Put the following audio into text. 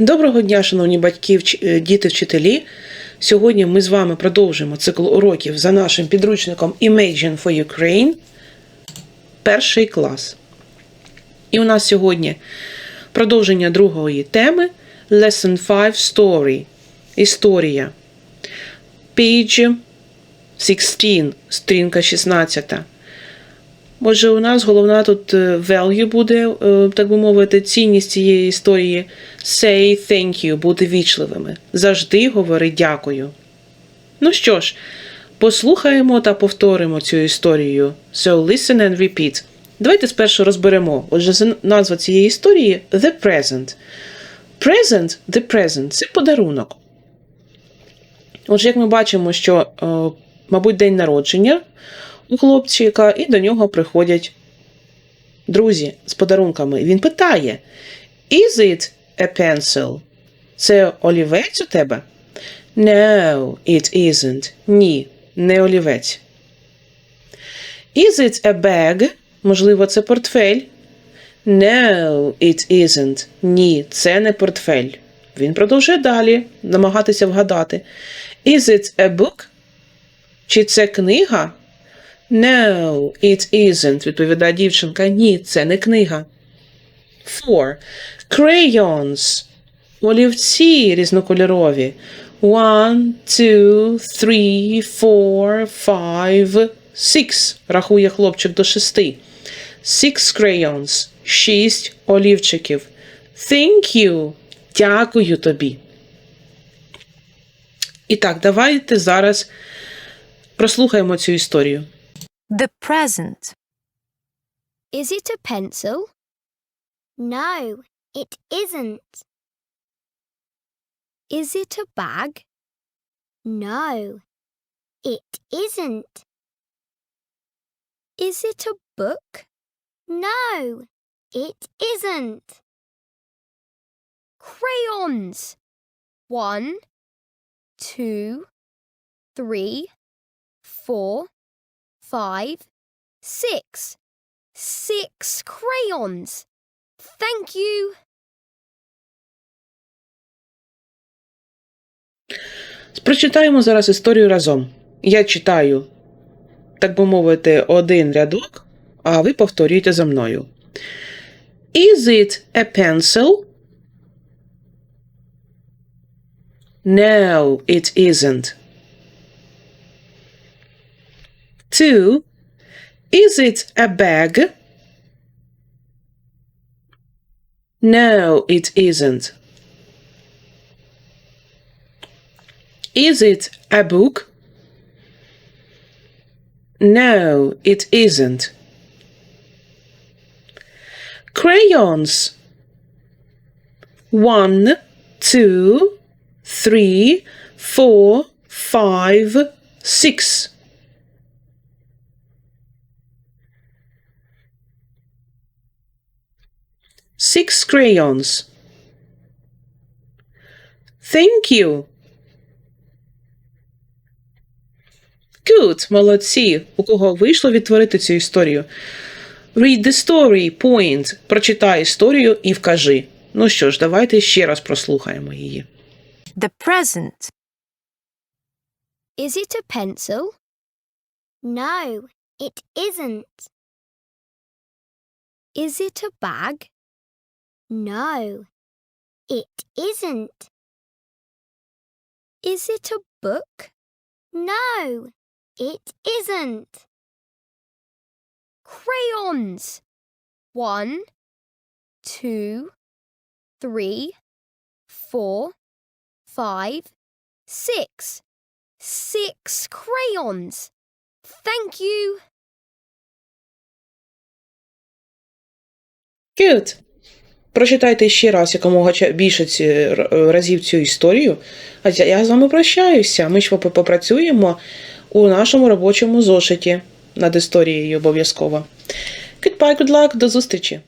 Доброго дня, шановні батьки, е, діти, вчителі. Сьогодні ми з вами продовжуємо цикл уроків за нашим підручником Imagine for Ukraine, перший клас. І у нас сьогодні продовження другої теми Lesson 5 Story. Історія. Page 16, сторінка 16. Отже, у нас головна тут е, value буде, е, так би мовити, цінність цієї історії. Say thank you, бути вічливими. Завжди говори дякую. Ну що ж, послухаємо та повторимо цю історію. So listen and repeat. Давайте спершу розберемо. Отже, назва цієї історії The Present. Present, The Present це подарунок. Отже, як ми бачимо, що, е, мабуть, день народження хлопчика, і до нього приходять друзі з подарунками. Він питає: Is it a pencil? Це олівець у тебе? No, it isn't. Ні, не олівець. Is it a bag? Можливо, це портфель. No, it isn't. Ні, це не портфель. Він продовжує далі намагатися вгадати. Is it a book? Чи це книга? No, it isn't, відповідає дівчинка. Ні, це не книга. Four. Crayons. Олівці різнокольорові. One, two, three, four, five, six. Рахує хлопчик до шести. Six crayons. Шість олівчиків. Thank you. Дякую тобі. І так, давайте зараз прослухаємо цю історію. The present. Is it a pencil? No, it isn't. Is it a bag? No, it isn't. Is it a book? No, it isn't. Crayons. One, two, three, four, five, six. Six crayons. Thank you. Прочитаємо зараз історію разом. Я читаю, так би мовити, один рядок, а ви повторюєте за мною. Is it a pencil? No, it isn't. Two. Is it a bag? No, it isn't. Is it a book? No, it isn't. Crayons. One, two, three, four, five, six. Six crayons. Thank you. Good, молодці. У кого вийшло відтворити цю історію? Read the story, point. Прочитай історію і вкажи. Ну що ж, давайте ще раз прослухаємо її. The present. Is it a pencil? No, it isn't. Is it a bag? No, it isn't. Is it a book? No, it isn't. Crayons. One, two, three, four, five, six. Six crayons. Thank you. Good. Прочитайте ще раз якомога більше ці, разів цю історію. А я- з вами прощаюся. Ми ще попрацюємо у нашому робочому зошиті над історією обов'язково. Goodbye, good luck, до зустрічі!